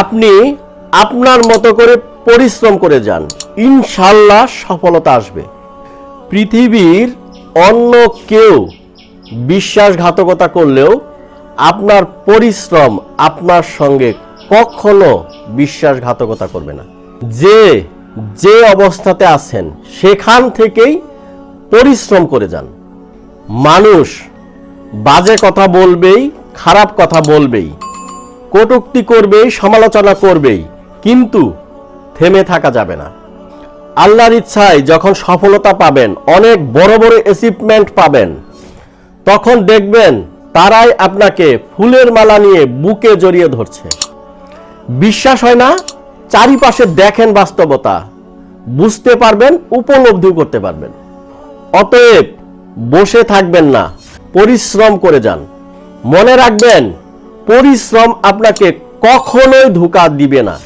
আপনি আপনার মতো করে পরিশ্রম করে যান। ইনশাল্লাহ সফলতা আসবে। পৃথিবীর অন্য কেউ বিশ্বাসঘাতকতা করলেও আপনার পরিশ্রম আপনার সঙ্গে কখনো বিশ্বাসঘাতকতা করবে না। যে যে অবস্থাতে আছেন, সেখান থেকেই পরিশ্রম করে যান। মানুষ বাজে কথা বলবেই, খারাপ কথা বলবেই। কটূক্তি করবেই, সমালোচনা করবেই, কিন্তু থেমে থাকা যাবে না। আল্লাহর ইচ্ছায় যখন সফলতা পাবেন, অনেক বড় বড় অ্যাচিভমেন্ট পাবেন, তখন দেখবেন তারাই আপনাকে ফুলের মালা নিয়ে বুকে জড়িয়ে ধরছে। বিশ্বাস হয় না? চারিপাশে দেখেন বাস্তবতা। বুঝতে পারবেন উপলব্ধি করতে পারবেন। অতএব বসে থাকবেন না, পরিশ্রম করে যান। মনে রাখবেন পরিশ্রম আপনাকে কখনোই ধোকা দিবে না।